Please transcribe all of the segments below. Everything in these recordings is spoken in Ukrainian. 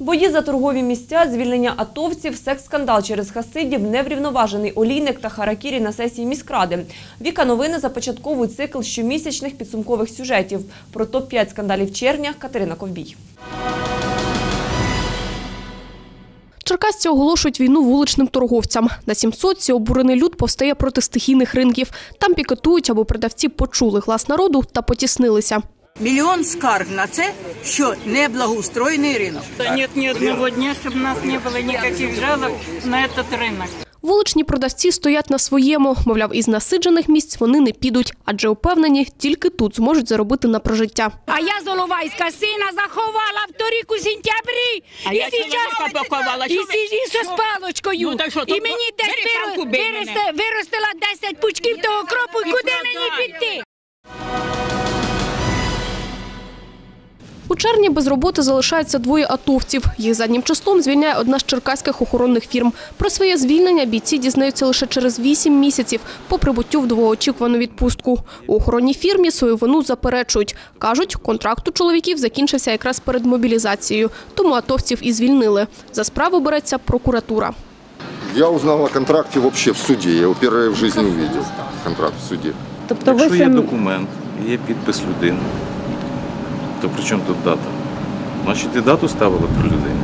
Бої за торгові місця, звільнення атовців, секс-скандал через хасидів, неврівноважений олійник та харакірі на сесії міськради. Віка новини започатковують цикл щомісячних підсумкових сюжетів. Про топ-5 скандалів червня Катерина Ковбій. Черкасці оголошують війну вуличним торговцям. На 700 обурений люд повстає проти стихійних ринків. Там пікетують, аби продавці почули глас народу та потіснилися. Мільйон скарг на це, що неблагоустроєний ринок. Да нет ни одного дня, чтобы у нас не было никаких жалоб на этот рынок. Вуличні продавці стоять на своєму. Мовляв, із насиджених місць вони не підуть, адже упевнені, тільки тут зможуть заробити на прожиття. А я Золовайська сина заховала в торік у сентябрі. А і я сейчас- чоловіка поховала. І, Що сі- і що з палочкою. Ну, так що, і то мені бери десь виро- палку, бий мене. виросте- виростила 10 пучків того кропу. І куди мені піти? Червні без роботи залишаються двоє атовців. Їх заднім числом звільняє одна з черкаських охоронних фірм. Про своє звільнення бійці дізнаються лише через 8 місяців по прибуттю в довгоочікувану відпустку. У охоронній фірмі свою вину заперечують. Кажуть, контракт у чоловіків закінчився якраз перед мобілізацією, тому атовців і звільнили. За справу береться прокуратура. Я узнал о контракте вообще в суде. Я его первый в жизни увидел. Контракт в суде. Тобто Якщо є документ, є підпис людини, то при чому тут дата? Значить, і дату ставили про людину.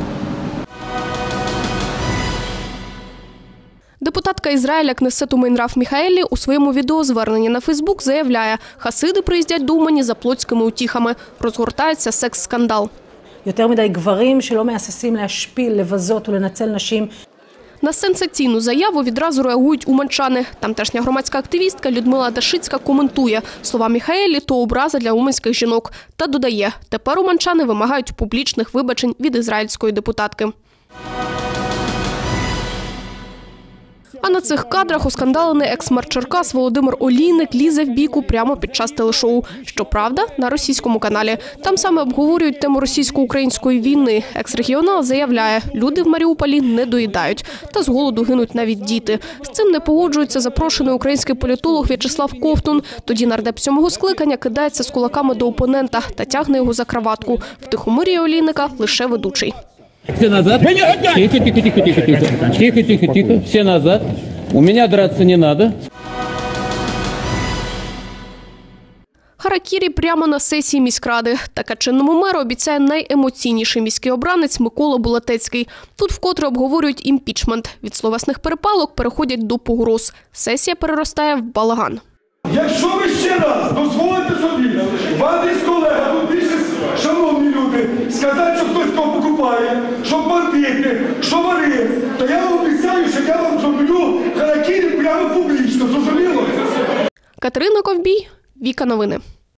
Депутатка Ізраїля Кнесет Умейнраф Міхаелі у своєму відеозверненні на Фейсбук заявляє, хасиди приїздять до Умані за плотськими утіхами. Розгортається секс-скандал. יותר מדי גברים שלא מהססים להשפיל, לבזות ולנצל נשים. На сенсаційну заяву відразу реагують уманчани. Тамтешня громадська активістка Людмила Дашицька коментує слова Міхаелі то образа для уманських жінок та додає, тепер уманчани вимагають публічних вибачень від ізраїльської депутатки. А на цих кадрах оскандалений екс-мер Черкас Володимир Олійник лізе в бійку прямо під час телешоу. Щоправда, на російському каналі. Там саме обговорюють тему російсько-української війни. Екс-регіонал заявляє, люди в Маріуполі не доїдають. Та з голоду гинуть навіть діти. З цим не погоджується запрошений український політолог В'ячеслав Ковтун. Тоді нардеп сьомого скликання кидається з кулаками до опонента та тягне його за краватку. В тихомирі Олійника лише ведучий. Все назад. Тихо, тихо, тихо, тихо, тихо. Тихо, тихо, тихо. Все назад. У меня драться не надо. Харакірі прямо на сесії міськради. Така чинному меру обіцяє найемоційніший міський обранець Микола Булатецький. Тут вкотре обговорюють імпічмент. Від словесних перепалок переходять до погроз. Сесія переростає в балаган. Якщо ви ще раз дозволите собі, вам із колега, тут більше шановні люди, сказати, що хтось кого покупає, що бандити, що вари, то я вам обіцяю, що я вам зроблю харакірі прямо публічно. Зрозуміло? Катерина Ковбій, Віка Новини.